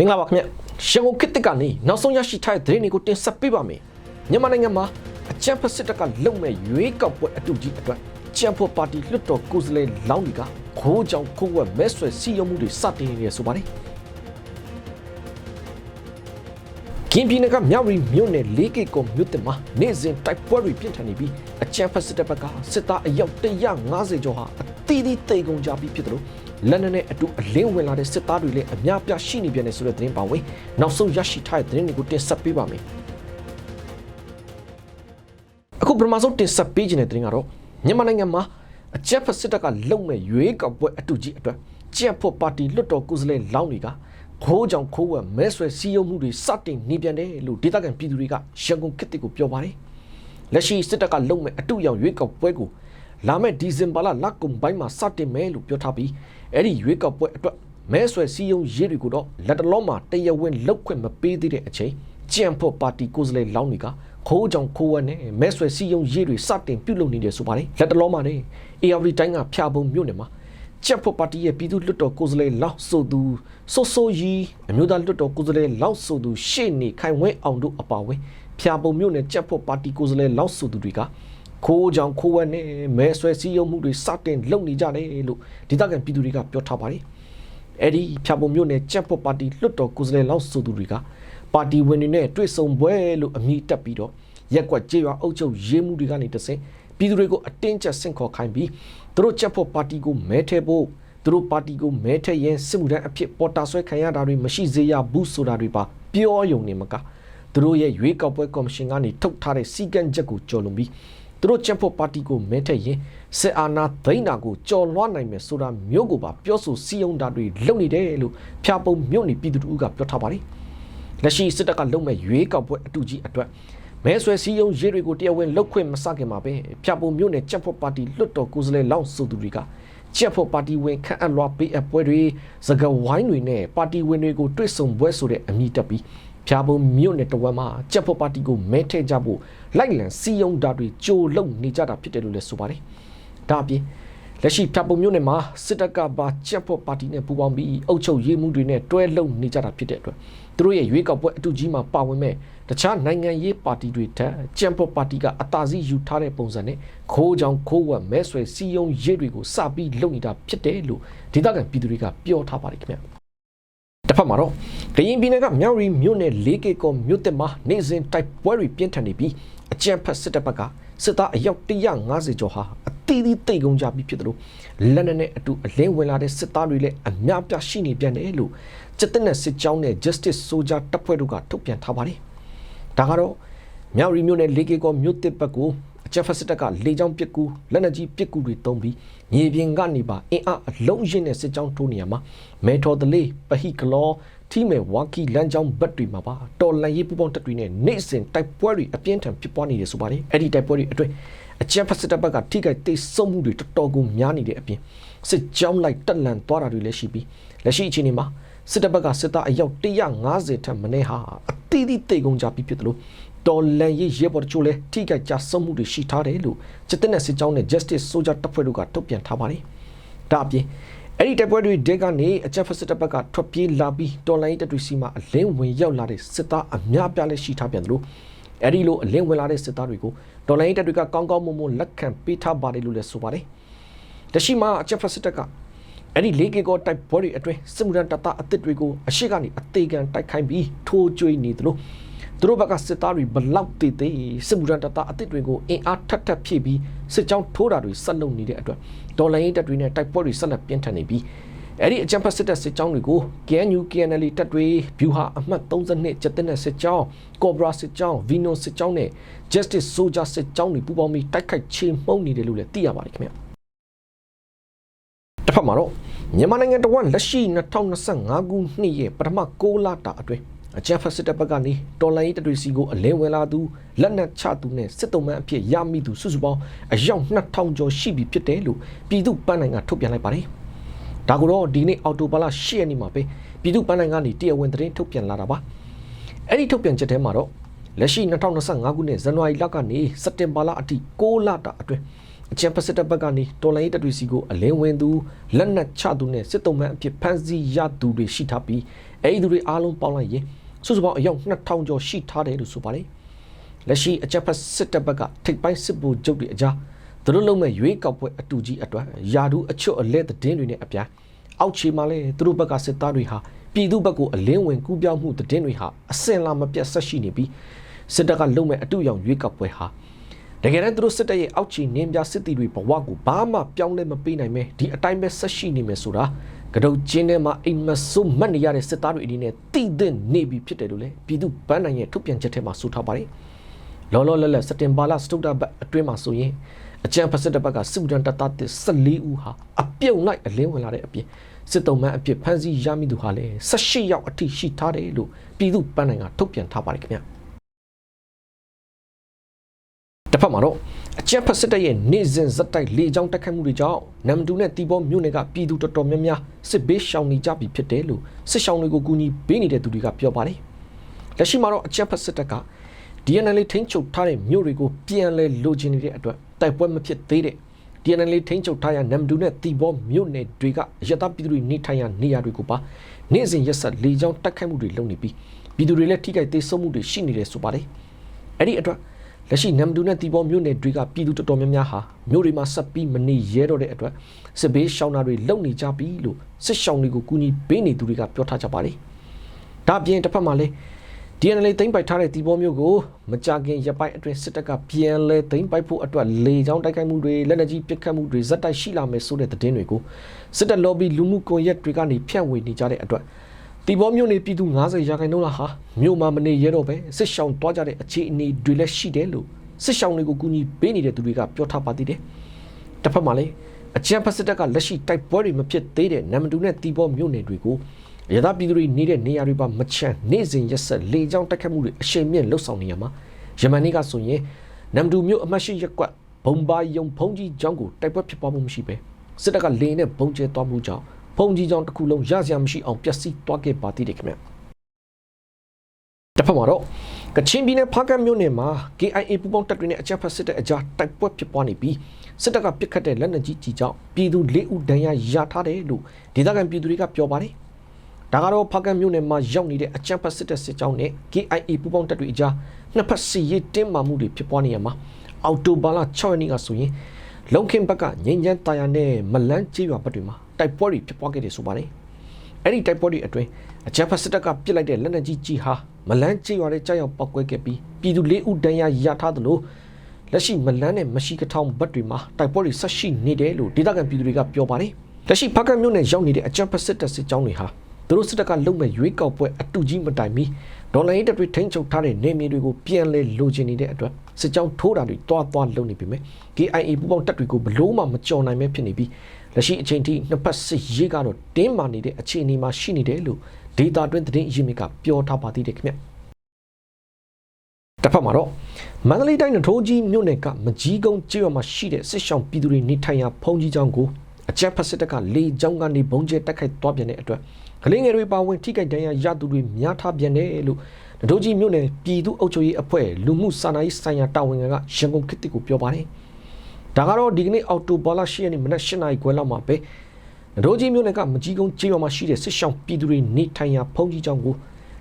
မင်္ဂလာပါခင်ဗျရန်ကုန်ခေတ်တစ်ကနေနောက်ဆုံးရရှိထားတဲ့သတင်းတွေကိုတင်ဆက်ပေးပါမယ်မြန်မာနိုင်ငံမှာအကြံဖက်စစ်တပ်ကလုံမဲ့ရွေးကောက်ပွဲအတူကြီးအတွက်ကြံဖို့ပါတီလွှတ်တော်ကိုယ်စားလှယ်လောင်းတွေကခိုးကြောင်ခိုးဝက်မဲဆွယ်စီယုံမှုတွေစတင်နေရဆိုပါတယ်ကင်းပြည်နယ်ကမြောက်ရီမြို့နယ်လေးကိကုံမြို့တင်မှာနေ့စဉ်တိုက်ပွဲတွေပြင်းထန်နေပြီးအကြံဖက်စစ်တပ်ဘက်ကစစ်သားအယောက်150ကျော်ဟာအသီးသီးတိတ်ကုန်ကြပြီးဖြစ်တယ်လို့ လက်နက်နဲ့အတူအလင်းဝင်လာတဲ့စစ်သားတွေလည်းအများပြားရှိနေပြန်တယ်ဆိုတဲ့သတင်းပါဝင်နောက်ဆုံးရရှိထားတဲ့သတင်းတွေကိုတင်ဆက်ပေးပါမယ်အခုပထမဆုံးတင်ဆက်ပေးခြင်းတဲ့သတင်းကတော့မြန်မာနိုင်ငံမှာအကြက်ဖက်စစ်တပ်ကလုံမဲ့ရွေးကောက်ပွဲအတူကြီးအတွက်ကြက်ဖို့ပါတီလွတ်တော်ကိုယ်စားလှယ်လောင်းတွေကခိုးကြောင်ခိုးဝက်မဲဆွယ်စီးရုံမှုတွေစတင်နေပြန်တယ်လို့ဒေသခံပြည်သူတွေကရန်ကုန်ခေတ်ကိုပြောပါတယ်လက်ရှိစစ်တပ်ကလုံမဲ့အတူရောင်ရွေးကောက်ပွဲကိုလာမယ့်ဒီဇင်ဘာလလကုန်ပိုင်းမှာစတင်မယ်လို့ပြောထားပြီး အဲ့ဒီရွေးကောက်ပွဲအတွက်မဲဆွယ်စည်းရုံးရေးတွေကိုတော့လက်တလုံးမှာတရဝင်းလောက်ခွင့်မပေးသေးတဲ့အချိန်ကြံဖို့ပါတီကိုယ်စားလှယ်လောင်းတွေကခိုးကြောင်ခိုးဝက်နဲ့မဲဆွယ်စည်းရုံးရေးတွေစတင်ပြုလုပ်နေတယ်ဆိုပါတယ်လက်တလုံးမှာနေ ARD တိုင်းကဖျာပုံမြို့နယ်မှာကြက်ဖို့ပါတီရဲ့ပြည်သူ့လွှတ်တော်ကိုယ်စားလှယ်လောက်ဆိုသူဆိုဆိုရီအမျိုးသားလွှတ်တော်ကိုယ်စားလှယ်လောက်ဆိုသူရှေ့နေခိုင်ဝဲအောင်တို့အပါအဝင်ဖျာပုံမြို့နယ်ကြက်ဖို့ပါတီကိုယ်စားလှယ်လောက်ဆိုသူတွေက ခိုးကြောင်ခိုးဝက်နဲ့မဲဆွယ်စည်းရုံးမှုတွေစတင်လုပ်နေကြတယ်လို့ဒေသခံပြည်သူတွေကပြောထားပါတယ်အဲ့ဒီဖျာပုံမြို့နယ်ကြက်ဖို့ပါတီလွှတ်တော်ကိုယ်စားလှယ်လောက်ဆိုသူတွေကပါတီဝင်တွေနဲ့တွေ့ဆုံပွဲလို့အမည်တက်ပြီးတော့ရက်ကွက်ကြေးရွာအုပ်ချုပ်ရေးမှုတွေကနေတဆင့်ပြည်သူတွေကိုအတင်းကျပ်ဆင့်ခေါ်ခိုင်းပြီးသူတို့ချက်ဖို့ပါတီကိုမဲထဲဖို့သူတို့ပါတီကိုမဲထဲရင်စစ်မှုထမ်းအဖြစ်ပေါ်တာဆွဲခံရတာတွေမရှိစေရဘူးဆိုတာတွေပါပြောယုံနေမကသူတို့ရဲ့ရွေးကောက်ပွဲကော်မရှင်ကနေထုတ်ထားတဲ့စီကံချက်ကိုကြော်လွန်ပြီး သူတို့ချက်ဖို့ပါတီကိုမဲထဲရင်စစ်အာဏာသိမ်းတာကိုကြော်လွှားနိုင်မယ်ဆိုတာမျိုးကိုပါပြောဆိုစီယုံတာတွေလုပ်နေတယ်လို့ဖျားပုံမြို့နေပြည်သူတို့ကပြောထားပါတယ်လက်ရှိစစ်တပ်ကလုံမဲ့ရွေးကောက်ပွဲအတူကြီးအတွက်မဲဆွယ်စည်းရုံးရေးတွေကိုတရားဝင်လုတ်ခွင့်မစခင်မှာပဲဖြတ်ပုံမျိုးနဲ့ကြက်ဖို့ပါတီလွတ်တော်ကိုယ်စားလှယ်လောင်းဆိုသူတွေကကြက်ဖို့ပါတီဝင်ခန့်အပ်လွှာပေးအပ်ပွဲတွေစကဝိုင်းတွေနဲ့ပါတီဝင်တွေကိုတွေ့ဆုံပွဲဆိုတဲ့အမည်တက်ပြီး ဖြာပုံမြို့နယ်တဝက်မှာကြက်ဖို့ပါတီကိုမဲထည့်ကြဖို့လိုက်လံစီယုံတာတွေကြိုလုံနေကြတာဖြစ်တယ်လို့လည်းဆိုပါတယ်ဒါအပြင်လက်ရှိဖြတ်ပုံမျိုးနဲ့မှာစစ်တပ်ကပါချက်ဖို့ပါတီနဲ့ပူးပေါင်းပြီးအုပ်ချုပ်ရေးမှုတွေနဲ့တွဲလုံနေကြတာဖြစ်တဲ့အတွက်သူတို့ရဲ့ရွေးကောက်ပွဲအတူကြီးမှာပါဝင်မဲ့တခြားနိုင်ငံရေးပါတီတွေထက်ကြံဖို့ပါတီကအတာစီယူထားတဲ့ပုံစံနဲ့ခိုးကြောင်ခိုးဝက်မဲဆွယ်စီယုံရေးတွေကိုစပြီးလုပ်နေတာဖြစ်တယ်လို့ဒေသခံပြည်သူတွေကပြောထားပါတယ်ခင်ဗျတစ် ဖက်မှာတော့ကရင်ပြည်နယ်ကမြောက်ရီမြို့နယ်၄ကီကောမြို့တက်မှာနေစဉ်တိုက်ပွဲတွေပြင်းထန်နေပြီးအကြံဖက်စစ်တပ်ဘက်ကစစ်သားအယောက်150ကျော်ဟာအသီးသီးတိတ်ကုန်ကြပြီးဖြစ်တယ်လို့လက်နက်နဲ့အတူအလင်းဝင်လာတဲ့စစ်သားတွေလည်းအများပြားရှိနေပြန်တယ်လို့စစ်တပ်နဲ့စစ်ကြောင်းနဲ့ Justice Soldier တပ်ဖွဲ့တို့ကထုတ်ပြန်ထားပါတယ်။ဒါကတော့မြောက်ရီမြို့နယ်လေကေကောမြို့တစ်ဘက်ကို အချက်ဖက်စစ်တပ်ကလေကြောင်းပစ်ကူလက်နက်ကြီးပစ်ကူတွေတုံးပြီးမြေပြင်ကနေပါအင်အားအလုံးရင်းနဲ့စစ်ကြောင်းထိုးနေရမှာမဲထော်တလေးပဟိကလောထီမဲဝါကီလန်ကြောင်းဘက်တွေမှာပါတော်လန်ရေးပူပေါင်းတပ်တွေနဲ့နိုင်စင်တိုက်ပွဲတွေအပြင်းထန်ဖြစ်ပွားနေတယ်ဆိုပါတယ်အဲ့ဒီတိုက်ပွဲတွေအတွင်းအကြံဖက်စစ်တပ်ဘက်ကထိခိုက်တိတ်ဆုံးမှုတွေတော်တော်ကိုများနေတဲ့အပြင်စစ်ကြောင်းလိုက်တက်လန်သွားတာတွေလည်းရှိပြီးလက်ရှိအခြေအနေမှာစစ်တပ်ဘက်ကစစ်သားအယောက်150ထက်မနည်းဟာအသီးသီးတိတ်ကုန်ကြပြီးဖြစ်တယ်လို့ တော်လန်ရေးရဲဘော်တို့လည်းထိခိုက်ကြဆုံးမှုတွေရှိထားတယ်လို့စစ်တပ်နဲ့စစ်ကြောင်းနဲ့ Justice Soldier တပ်ဖွဲ့တို့ကထုတ်ပြန်ထားပါတယ်ဒါအပြင်အဲ့ဒီတပ်ပွဲတွေဒေကနေအချက်ဖက်စစ်တပ်ဘက်ကထွက်ပြေးလာပြီးတော်လိုင်းတပ်တွေစီမှာအလင်းဝင်ရောက်လာတဲ့စစ်သားအများပြားလည်းရှိထားပြန်တယ်လို့အဲ့ဒီလိုအလင်းဝင်လာတဲ့စစ်သားတွေကိုတော်လိုင်းတပ်တွေကကောင်းကောင်းမွန်မွန်လက်ခံပေးထားပါတယ်လို့လည်းဆိုပါတယ်။တရှိမှာအချက်ဖက်စစ်တပ်ကအဲ့ဒီလေးကေကောတိုက်ပွဲတွေအတွင်းစစ်မှုထမ်းတပ်သားအသစ်တွေကိုအရှိကနေအသေးခံတိုက်ခိုင်းပြီးထိုးကြွေးနေတယ်လို့ သူတို့ဘက်ကစစ်သားတွေဘလောက်တည်တည်စစ်မှုထမ်းတပ်သားအသစ်တွေကိုအင်အားထပ်ထပ်ဖြည့်ပြီးစစ်ကြောင်းထိုးတာတွေဆက်လုပ်နေတဲ့အတွက်ဒေါ်လာရင်းတပ်တွေနဲ့တိုက်ပွဲတွေဆက်လက်ပြင်းထန်နေပြီးအဲ့ဒီအကြံဖက်စစ်တပ်စစ်ကြောင်းတွေကို KNU KNL တပ်တွေဗျူဟာအမှတ်32ကျက်တဲ့စစ်ကြောင်း Cobra စစ်ကြောင်း Vino စစ်ကြောင်းနဲ့ Justice Soldier စစ်ကြောင်းတွေပူးပေါင်းပြီးတိုက်ခိုက်ချေမှုန်းနေတယ်လို့လည်းသိရပါတယ်ခင်ဗျတစ်ဖက်မှာတော့မြန်မာနိုင်ငံတော်ဝန်လက်ရှိ2025ခုနှစ်ရဲ့ပထမ6လတာအတွင်း အကြံဖက်စစ်တပ်ဘက်ကနေတော်လိုင်းတပ်တွေစီကိုအလင်းဝင်လာသူလက်နက်ချသူနဲ့စစ်တုံးမှန်အဖြစ်ရမိသူစုစုပေါင်းအယောက်2000ကျော်ရှိပြီဖြစ်တယ်လို့ပြည်သူ့ပန်းနိုင်ကထုတ်ပြန်လိုက်ပါတယ်။ဒါကတော့ဒီနေ့အော်တိုဘာလ10ရက်နေ့မှာပဲပြည်သူ့ပန်းနိုင်ကနေတရားဝင်သတင်းထုတ်ပြန်လာတာပါ။အဲ့ဒီထုတ်ပြန်ချက်ထဲမှာတော့လက်ရှိ2025ခုနှစ်ဇန်နဝါရီလကနေစက်တင်ဘာလအထိ6လတာအတွင်းအချမ်းပစစ်တပ်ဘက်ကနေတော်လိုင်းတပ်တွေစီကိုအလင်းဝင်သူလက်နက်ချသူနဲ့စစ်တုံးမှန်အဖြစ်ဖမ်းဆီးရသူတွေရှိထားပြီးအဲဒီသူတွေအားလုံးပေါင်းလိုက်ရင် စုစုပေါင်းအယောက်2000ကျော်ရှိထားတယ်လို့ဆိုပါတယ်လက်ရှိအချမ်းပစစ်တပ်ဘက်ကထိပ်ပိုင်းစစ်ဗိုလ်ချုပ်တွေအကြားသူတို့လုံးမဲ့ရွေးကောက်ပွဲအတူကြီးအတွက်ယာဒူးအချွတ်အလဲသတင်းတွေနဲ့အပြိုင်အောက်ခြေမှာလဲသူတို့ဘက်ကစစ်သားတွေဟာပြည်သူဘက်ကိုအလင်းဝင်ကူးပြောင်းမှုသတင်းတွေဟာအစင်လာမပြတ်ဆက်ရှိနေပြီးစစ်တပ်ကလုံးမဲ့အတူရောင်ရွေးကောက်ပွဲဟာတကယ်တမ်းသူတို့စစ်တပ်ရဲ့အောက်ခြေနင်းပြစစ်တီတွေဘဝကိုဘာမှပြောင်းလဲမပေးနိုင်မဲဒီအတိုင်းပဲဆက်ရှိနေမယ်ဆိုတာ ကတုတ်ချင်းထဲမှာအိမ်မဆိုးမှတ်နေရတဲ့စစ်သားတွေအနေနဲ့တည်တဲ့နေပြီဖြစ်တယ်လို့လေပြည်သူဗန်းနိုင်ရဲ့ထုတ်ပြန်ချက်ထဲမှာဆိုထားပါတယ်လောလောလတ်လတ်စက်တင်ဘာလစတုဒ္ဒဘတ်အတွင်းမှာဆိုရင်အကြံဖစစ်တပ်ဘက်ကစစ်ဒန်တပ်သားတစ်14ဦးဟာအပြုံလိုက်အလင်းဝင်လာတဲ့အပြင်စစ်တုံးမှန်အဖြစ်ဖမ်းဆီးရမိသူဟာလည်း18ယောက်အထိရှိထားတယ်လို့ပြည်သူပန်းနိုင်ကထုတ်ပြန်ထားပါတယ်ခင်ဗျာ တစ်ဖက်မှာတော့အကြက်ဖက်စစ်တပ်ရဲ့နေစဉ်ဇက်တိုက်လေကြောင်းတက်ခတ်မှုတွေကြောင့်နမ်ဒူနဲ့တီဘောမြို့နယ်ကပြည်သူတော်တော်များများစစ်ဘေးရှောင်နေကြပြီဖြစ်တယ်လို့စစ်ရှောင်တွေကိုကူညီပေးနေတဲ့သူတွေကပြောပါတယ်လက်ရှိမှာတော့အကြက်ဖက်စစ်တပ်က DNL ထိန်းချုပ်ထားတဲ့မြို့တွေကိုပြန်လဲလိုချင်နေတဲ့အတွက်တိုက်ပွဲမဖြစ်သေးတဲ့ DNL ထိန်းချုပ်ထားရနမ်ဒူနဲ့တီဘောမြို့နယ်တွေကရတပြည်သူတွေနေထိုင်ရနေရာတွေကိုပါနေ့စဉ်ရက်ဆက်လေကြောင်းတက်ခတ်မှုတွေလုပ်နေပြီးပြည်သူတွေလည်းထိခိုက်သေးဆုံးမှုတွေရှိနေတယ်ဆိုပါတယ်အဲ့ဒီအတွက် လက်ရှိနမ်ဒူနဲ့တီဘောမြို့နယ်တွေကပြည်သူတော်တော်များများဟာမြို့တွေမှာဆက်ပြီးမနေရဲတော့တဲ့အတွက်စစ်ဘေးရှောင်တာတွေလုံနေကြပြီလို့စစ်ရှောင်တွေကိုကူညီပေးနေသူတွေကပြောထားကြပါတယ်ဒါအပြင်တစ်ဖက်မှာလည်း DNL သိမ်းပိုက်ထားတဲ့တီဘောမျိုးကိုမကြခင်ရပိုက်အတွင်းစစ်တပ်ကပြန်လဲသိမ်းပိုက်ဖို့အတွက်လေကြောင်းတိုက်ခိုက်မှုတွေလက်နက်ကြီးပစ်ခတ်မှုတွေဇက်တိုက်ရှိလာမယ်ဆိုတဲ့သတင်းတွေကိုစစ်တပ် lobby လူမှုကွန်ရက်တွေကနေဖြန့်ဝေနေကြတဲ့အတွက် တီဘောမျိုးနေပြည်သူ90ရာခိုင်နှုန်းလောက်ဟာမြို့မှာမနေရတော့ပဲစစ်ရှောင်တွားကြတဲ့အခြေအနေတွေလည်းရှိတယ်လို့စစ်ရှောင်တွေကိုကူညီပေးနေတဲ့သူတွေကပြောထားပါသေးတယ်။တစ်ဖက်မှာလည်းအကြံဖက်စစ်တပ်ကလက်ရှိတိုက်ပွဲတွေမဖြစ်သေးတဲ့နမ်တူနဲ့တီဘောမျိုးနယ်တွေကိုရသပြည်သူတွေနေတဲ့နေရာတွေပါမချမ်းနေစဉ်ရက်ဆက်လေကြောင်းတိုက်ခတ်မှုတွေအရှိန်မြင့်လှုပ်ဆောင်နေရမှာယမန်နေ့ကဆိုရင်နမ်ဒူမြို့အမတ်ရှိရက်ကွက်ဘုံပါယုံဖုံးကြီးကျောင်းကိုတိုက်ပွဲဖြစ်ပွားမှုမရှိပဲစစ်တပ်ကလေနဲ့ဘုံကျဲသွားမှုကြောင့် ဖုံးကြီးကျောင်းတစ်ခုလုံးရစရာမရှိအောင်ပျက်စီးသွားခဲ့ပါသေးတယ်ခင်ဗျတစ်ဖက်မှာတော့ကချင်ပြည်နယ်ဖားကတ်မြို့နယ်မှာ KIA ပူးပေါင်းတပ်တွေနဲ့အကြမ်းဖက်စစ်တပ်အကြားတိုက်ပွဲဖြစ်ပွားနေပြီးစစ်တပ်ကပစ်ခတ်တဲ့လက်နက်ကြီးကြီးကြောင့်ပြည်သူ၄ဦးဒဏ်ရာရထားတယ်လို့ဒေသခံပြည်သူတွေကပြောပါတယ်ဒါကတော့ဖားကတ်မြို့နယ်မှာရောက်နေတဲ့အကြမ်းဖက်စစ်တပ်စစ်ကြောင်းနဲ့ KIA ပူးပေါင်းတပ်တွေအကြားနှစ်ဖက်စီရေးတင်းမာမှုတွေဖြစ်ပွားနေရမှာအော်တိုဘာလ6ရက်နေ့ကဆိုရင်လုံခင်ဘက်ကငိမ့်ချမ်းတာယာနဲ့မလန်းကျေးရွာဘက်တွေမှာ တိုက်ပွဲတွေဖြစ်ပွားခဲ့တယ်ဆိုပါတယ်အဲ့ဒီတိုက်ပွဲတွေအတွင်းအကြမ်းဖက်စစ်တပ်ကပစ်လိုက်တဲ့လက်နက်ကြီးကြီးဟာမလန်းကျေးရွာရဲ့ကြောက်ရောက်ပောက်ကွဲခဲ့ပြီးပြည်သူ၄ဦးဒဏ်ရာရထားသလိုလက်ရှိမလန်းနဲ့မရှိကထောင်ဘက်တွေမှာတိုက်ပွဲတွေဆက်ရှိနေတယ်လို့ဒေသခံပြည်သူတွေကပြောပါတယ်လက်ရှိဖားကတ်မြို့နယ်ရောက်နေတဲ့အကြမ်းဖက်စစ်တပ်စစ်ကြောင်းတွေဟာသူတို့စစ်တပ်ကလုံမဲ့ရွေးကောက်ပွဲအတူကြီးမတိုင်မီဒေါ်လာရေးတပ်တွေထိန်းချုပ်ထားတဲ့နေမြေတွေကိုပြန်လဲလိုချင်နေတဲ့အတွက်စစ်ကြောင်းထိုးတာတွေတွားတွားလုပ်နေပြီမယ် KIA ပူပေါင်းတပ်တွေကိုဘလို့မှမကြော်နိုင်မဲဖြစ်နေပြီး လက်ရှိအချိန်ထိနှစ်ဖက်စစ်ရေးကတော့တင်းမာနေတဲ့အခြေအနေမှာရှိနေတယ်လို့ဒေတာတွင်းသတင်းအရင်းမြစ်ကပြောထားပါသေးတယ်ခင်ဗျတစ်ဖက်မှာတော့မန္တလေးတိုင်းနထိုးကြီးမြို့နယ်ကမကြီးကုန်းကျေးရွာမှာရှိတဲ့စစ်ဆောင်ပြည်သူတွေနေထိုင်ရာဖုံးကြီးကျောင်းကိုအကြမ်းဖက်စစ်တပ်ကလေကြောင်းကနေဘုံကျဲတက်ခိုက်သွားပြန်တဲ့အတွက်ကလေးငယ်တွေပါဝင်ထိခိုက်ဒဏ်ရာရသူတွေများထားပြန်တယ်လို့နထိုးကြီးမြို့နယ်ပြည်သူ့အုပ်ချုပ်ရေးအဖွဲ့လူမှုစာနာရေးဆိုင်ရာတာဝန်ခံကရန်ကုန်ခေတ်ကိုပြောပါတယ် ဒါကတော့ဒီကနေ့အော်တိုဘောလာရှိရနေ့မနက်၈နာရီခွဲလောက်မှာပဲနထိုးကြီးမြို့နယ်ကမကြီးကုန်းကျေးရွာမှာရှိတဲ့စစ်ဆောင်ပြည်သူတွေနေထိုင်ရာဖုံးကြီးကျောင်းကို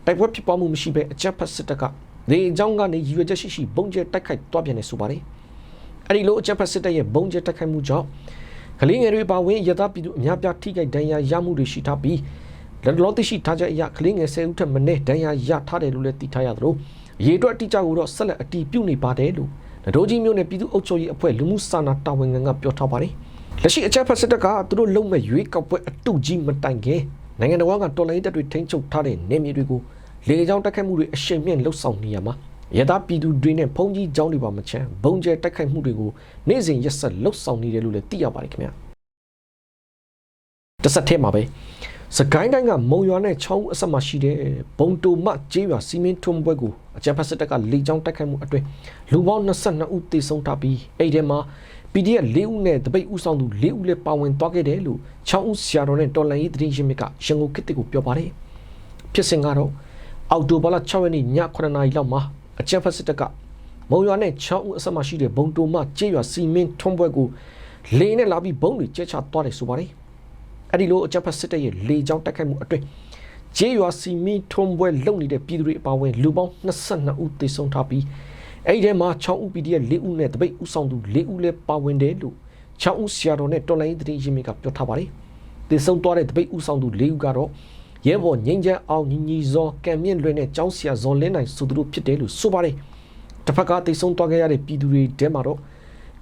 တိုက်ပွဲဖြစ်ပွားမှုမရှိဘဲအကြမ်းဖက်စစ်တပ်ကလေကြောင်းကနေရည်ရွယ်ချက်ရှိရှိဘုံကျဲတိုက်ခိုက်သွားပြန်တယ်ဆိုပါတယ်အဲ့ဒီလိုအကြမ်းဖက်စစ်တပ်ရဲ့ဘုံကျဲတိုက်ခိုက်မှုကြောင့်ကလေးငယ်တွေပါဝင်ရသပြည်သူအများပြားထိခိုက်ဒဏ်ရာရမှုတွေရှိထားပြီးလက်လောသိရှိထားချက်အရကလေးငယ်10ဦးထက်မနည်းဒဏ်ရာရထားတယ်လို့လည်းသိထားရသလိုရေအတွက်အတိအကျကိုတော့ဆက်လက်အတည်ပြုနေပါတယ်လို့ နဒိုးကြီးမျိုးနဲ့ပြည်သူ့အုပ်ချုပ်ရေးအဖွဲ့လူမှုစာနာတာဝန်ခံကပြောထားပါတယ်လက်ရှိအချက်ဖက်စစ်တပ်ကသူတို့လုံမဲ့ရွေးကောက်ပွဲအတူကြီးမတိုင်ခင်နိုင်ငံတော်ကတော်လိုင်းတပ်တွေထိန်းချုပ်ထားတဲ့နေမြေတွေကိုလေကြောင်းတိုက်ခိုက်မှုတွေအရှိန်မြင့်လှုပ်ဆောင်နေရမှာရတာပြည်သူတွေနဲ့ဖုန်ကြီးကျောင်းတွေပါမချမ်းဘုံကျဲတိုက်ခိုက်မှုတွေကိုနေ့စဉ်ရက်ဆက်လှုပ်ဆောင်နေတယ်လို့လည်းသိရပါတယ်ခင်ဗျာတစ်ဆက်တည်းမှာပဲစကိုင်းတိုင်းကမုံရွာနဲ့ချောင်းအဆက်မှာရှိတဲ့ဘုံတူမကျေးရွာစီမင်းထွန်းပွဲကို အကြံဖက်စစ်တပ်ကလေကြောင်းတိုက်ခိုက်မှုအတွင်းလူပေါင်း22ဦးသေဆုံးထားပြီးအဲ့ဒီမှာ PDF ၄ဦးနဲ့တပိတ်ဦးဆောင်သူ၄ဦးလည်းပါဝင်သွားခဲ့တယ်လို့ချောင်းဦးဆရာတော်နဲ့တော်လန်ရေးသတင်းရင်းမြစ်ကရန်ကုန်ခေတ်ကိုပြောပါတယ်ဖြစ်စဉ်ကတော့အောက်တိုဘာလ6ရက်နေ့ည9:00နာရီလောက်မှာအကြမ်းဖက်စစ်တပ်ကမုံရွာနဲ့ချောင်းဦးအဆက်မရှိတဲ့ဘုံတုံမကျေးရွာစီမင်းထွန်းပွဲကိုလေနဲ့လာပြီးဘုံတွေကျဲချသွားတယ်ဆိုပါတယ်အဲ့ဒီလိုအကြမ်းဖက်စစ်တပ်ရဲ့လေကြောင်းတိုက်ခိုက်မှုအတွင်း ကျေးရွာစီမင်းထွန်းပွဲလုံနေတဲ့ပြည်သူတွေအပါအဝင်လူပေါင်း22ဦးသေဆုံးထားပြီးအဲ့ဒီထဲမှာ6ဦး PDF 4ဦးနဲ့တပိတ်ဦးဆောင်သူ4ဦးလည်းပါဝင်တယ်လို့6ဦးဆရာတော်နဲ့တော်လိုင်းသတင်းရင်းမြစ်ကပြောထားပါတယ်သေဆုံးသွားတဲ့တပိတ်ဦးဆောင်သူ4ဦးကတော့ရဲဘော်ငိမ့်ချမ်းအောင်ညီညီဇော်ကံမြင့်လွင်နဲ့ကျောင်းဆရာဇော်လင်းနိုင်ဆိုသူတို့ဖြစ်တယ်လို့ဆိုပါတယ်တစ်ဖက်ကသေဆုံးသွားခဲ့ရတဲ့ပြည်သူတွေတဲမှာတော့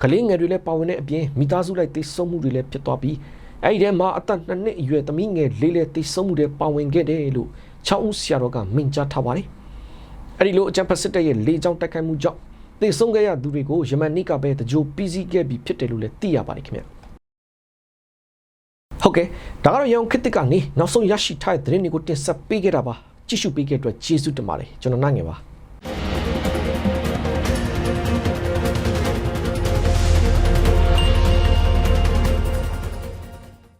ကလေးငယ်တွေလည်းပါဝင်တဲ့အပြင်မိသားစုလိုက်သေဆုံးမှုတွေလည်းဖြစ်သွားပြီး အဲ့ဒီထဲမှာအသက်နှစ်နှစ်အရွယ်သမီးငယ်လေးလည်းသေဆုံးမှုတွေပါဝင်ခဲ့တယ်လို့6ဦးဆရာတော်ကမိန့်ကြားထားပါတယ်အဲ့ဒီလိုအကြံဖက်စစ်တပ်ရဲ့လေကြောင်းတိုက်ခိုက်မှုကြောင့်သေဆုံးခဲ့ရသူတွေကိုယမန်နိကပဲတကြိုပြီးစီးခဲ့ပြီးဖြစ်တယ်လို့လည်းသိရပါတယ်ခင်ဗျာဟုတ်ကဲ့ဒါကတော့ရောင်ခစ်တစ်ကနေနောက်ဆုံးရရှိထားတဲ့သတင်းတွေကိုတင်ဆက်ပေးခဲ့တာပါကြည့်ရှုပေးခဲ့တဲ့အတွက်ကျေးဇူးတင်ပါတယ်ကျွန်တော်နိုင်ငယ်ပါ